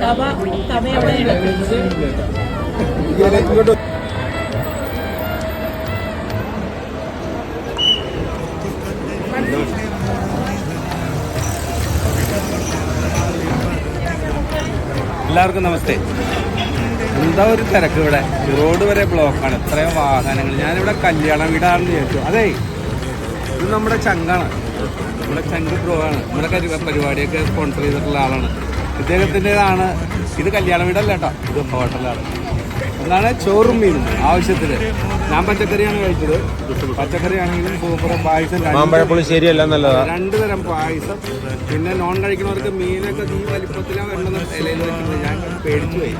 തവയവയാണ് ഇങ്ങോട്ട് എല്ലാവർക്കും നമസ്തേ. എന്താ ഒരു തിരക്ക് ഇവിടെ? റോഡ് വരെ ബ്ലോക്കാണ് ഇത്രയും വാഹനങ്ങൾ. ഞാനിവിടെ കല്യാണ വീടാണെന്ന് ചോദിച്ചു അതെ ഇത് നമ്മുടെ ചങ്കാണ്. നമ്മുടെ ചങ്ക് ബ്രോ ആണ്. നമ്മുടെ പരിപാടിയൊക്കെ സ്പോൺസർ ചെയ്തിട്ടുള്ള ആളാണ്. ഇദ്ദേഹത്തിന്റെതാണ്. ഇത് കല്യാണ വീടല്ല കേട്ടോ. ഇത് ഹോട്ടലാണ്. എന്താണ് ചോറും മീനും ആവശ്യത്തിന്. ഞാൻ പച്ചക്കറിയാണ് കഴിച്ചത്. പച്ചക്കറി ആണെങ്കിലും സൂപ്പർ പായസം രണ്ടുതരം മാമ്പഴപ്പുളിശ്ശേരി നല്ലതാ. രണ്ട് തരം പായസം. പിന്നെ നോൺ കഴിക്കുന്നവർക്ക് മീനൊക്കെ ഈ വലിപ്പത്തിലാണ് വേണ്ടത് ഇലയിൽ വെക്കുന്നത്. ഞാൻ പേടിച്ചു പോയി.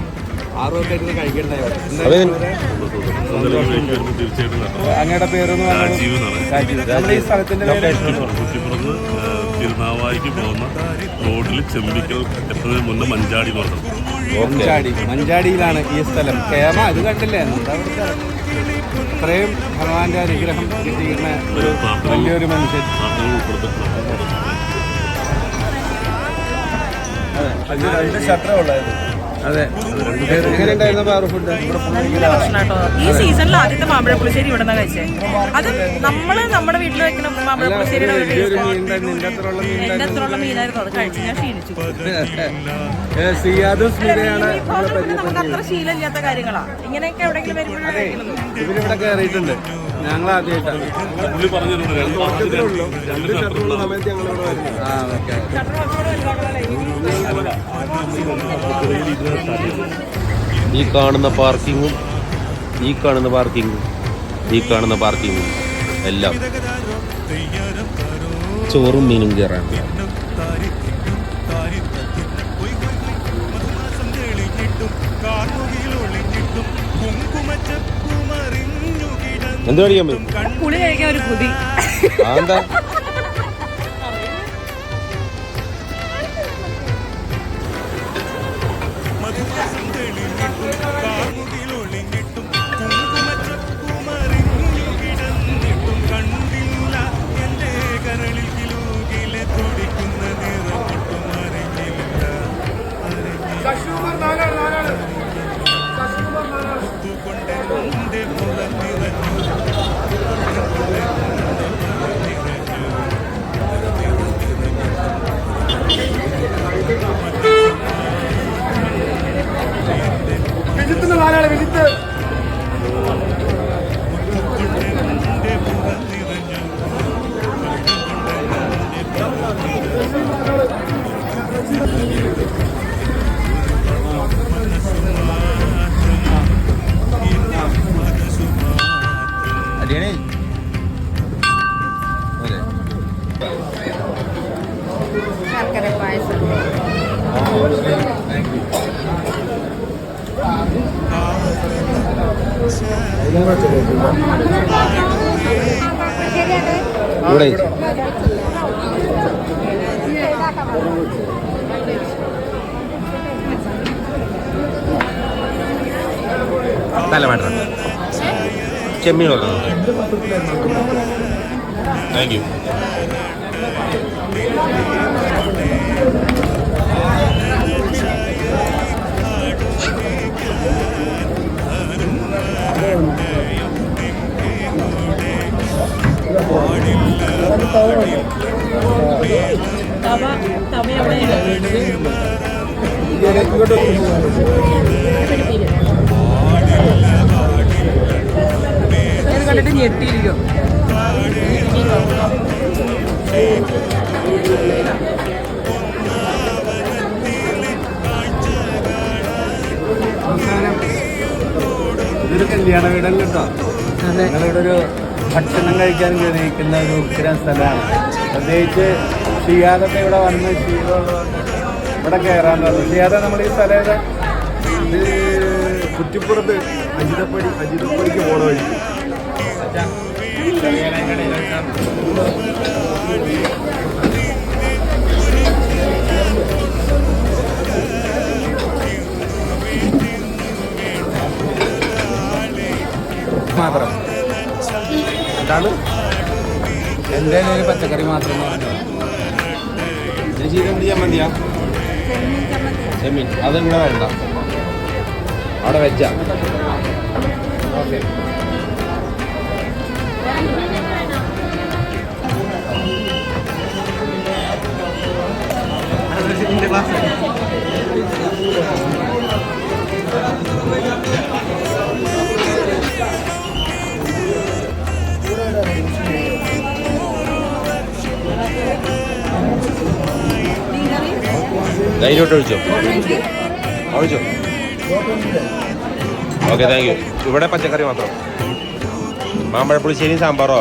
അങ്ങയുടെ പേരൊന്ന് നമ്മുടെ ഈ സ്ഥലത്തിന്റെ തിരുനാവായിക്ക് പോകുന്ന റോഡിൽ ചെമ്പിക്കൽ എത്തുന്നതിന് മുന്നേ മഞ്ചാടി എന്ന് പറഞ്ഞു. മഞ്ചാടി. മഞ്ചാടിയിലാണ് ഈ സ്ഥലം. കേരള അത് കണ്ടില്ലേ? ഇത്രയും ഭഗവാന്റെ അനുഗ്രഹം കിട്ടിയിരുന്ന ഒരു വലിയൊരു മനുഷ്യൻ. രണ്ട് ഷട്ടറേ ഉള്ളായിരുന്നു അതെ. എങ്ങനെയുണ്ടായിരുന്നു പാറു ഫുഡ്? നല്ല ഭക്ഷണം ഈ സീസണിൽ ആദ്യത്തെ മാമ്പഴപ്പുളിശ്ശേരി ഇവിടെ നിന്നാണ് കഴിച്ചേ. അത് നമ്മൾ നമ്മുടെ വീട്ടിൽ വെക്കുന്ന മാമ്പഴപ്പുളിശ്ശേരിയുടെ എന്റെ അത്രയുള്ള മീനായിരുന്നു അത് കഴിച്ച് ഞാൻ ക്ഷീണിച്ചു. നമുക്ക് അത്ര ശീലമില്ലാത്ത കാര്യങ്ങളാ. ഇങ്ങനെയൊക്കെ എവിടെയെങ്കിലും വരുമ്പോഴേ അതെ ഇവരിവിടെ കയറിയിട്ടുണ്ട് ഞങ്ങൾ ആദ്യമായിട്ടാണ് പുള്ളി പറഞ്ഞിട്ടുണ്ട് രണ്ട് രണ്ട് ഷട്ടറുള്ള സമയത്ത് ഞങ്ങൾ ഇവിടെ വരുന്നത്. ആ ഓക്കെ ഈ കാണുന്ന പാർക്കിങ്ങും ഈ കാണുന്ന പാർക്കിങ്ങും ഈ കാണുന്ന പാർക്കിങ്ങും എല്ലാം ചോറും മീനും കയറാൻ എന്ത് പഠിക്കാൻ പറ്റും പുളി കഴിക്കാൻ ഒരു പുതി. എന്താ അടിയണേ ശർക്കര പായസം ഇവിടെ തല വേണ്ട ചെമ്മീൻ വെക്കണം താങ്ക് യു കണ്ടിട്ട് ഞെട്ടിയിരിക്കും അവസാനം ഇതൊരു കല്യാണ വീടല്ലോ കേട്ടോ. ഞങ്ങളിവിടെ ഒരു ഭക്ഷണം കഴിക്കാൻ കയറിയിരിക്കുന്ന ഒരു ഉഗ്രം സ്ഥലമാണ്. പ്രത്യേകിച്ച് ഷിയാദൊക്കെ ഇവിടെ വന്ന് ശീലമുള്ളതുകൊണ്ട് ഇവിടെ കയറാൻ പറഞ്ഞു ഷിയാദ നമ്മുടെ ഈ സ്ഥലം ഏതാ? ഇത് കുറ്റിപ്പുറത്ത് അജിതപ്പടി അജിതപ്പടിക്ക് പോണ വഴി. മാത്രം. എന്താണ് എന്റെ ഒരു പച്ചക്കറി മാത്രം ചീരണ്ടി ചമ്മന്തിയാ ചെമ്മീൻ അത് ഇവിടെ വേണ്ട? അവിടെ വെച്ചാ. ഓക്കെ. ധൈര്യമായിട്ട് ഒഴിച്ചോ ഒഴിച്ചോ ഓക്കെ താങ്ക് യു ഇവിടെ പച്ചക്കറി മാത്രം. മാമ്പഴ പുളിശ്ശേരിയും സാമ്പാറോ?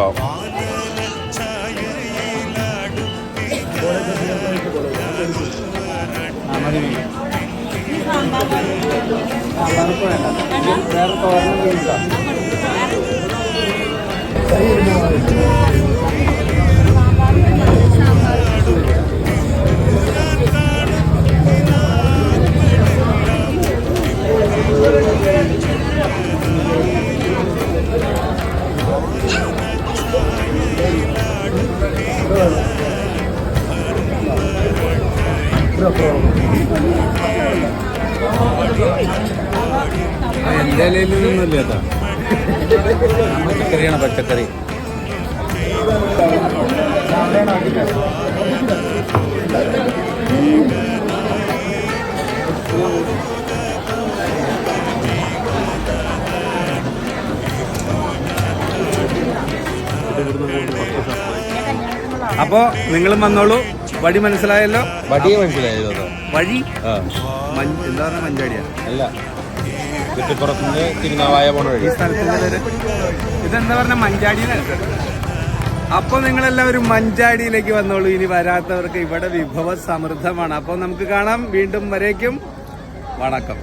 വേറെ തോരണം വീഴുക എന്റെ ഇലയിൽ നിന്നൊന്നുമില്ല കേട്ടോ പച്ചക്കറിയാണ് പച്ചക്കറി അപ്പോ നിങ്ങളും വന്നോളൂ. വടി മനസ്സിലായല്ലോ? വടി മനസ്സിലായല്ലോ വഴി? ആ. മഞ്ച് എന്താ പറഞ്ഞ മഞ്ചാടിയാ? അല്ല. കുറ്റിപ്പുറത്തുനിന്ന് തിരുനാവായ പോണ ഈ വഴി സ്ഥലത്തിന്റെ പേര്? ഇതെന്താ പറഞ്ഞ മഞ്ചാടി അപ്പൊ നിങ്ങളെല്ലാവരും മഞ്ചാടിയിലേക്ക് വന്നോളൂ. ഇനി വരാത്തവർക്ക് ഇവിടെ വിഭവ സമൃദ്ധമാണ് അപ്പൊ നമുക്ക് കാണാം. വീണ്ടും വരേക്കും. വണക്കം.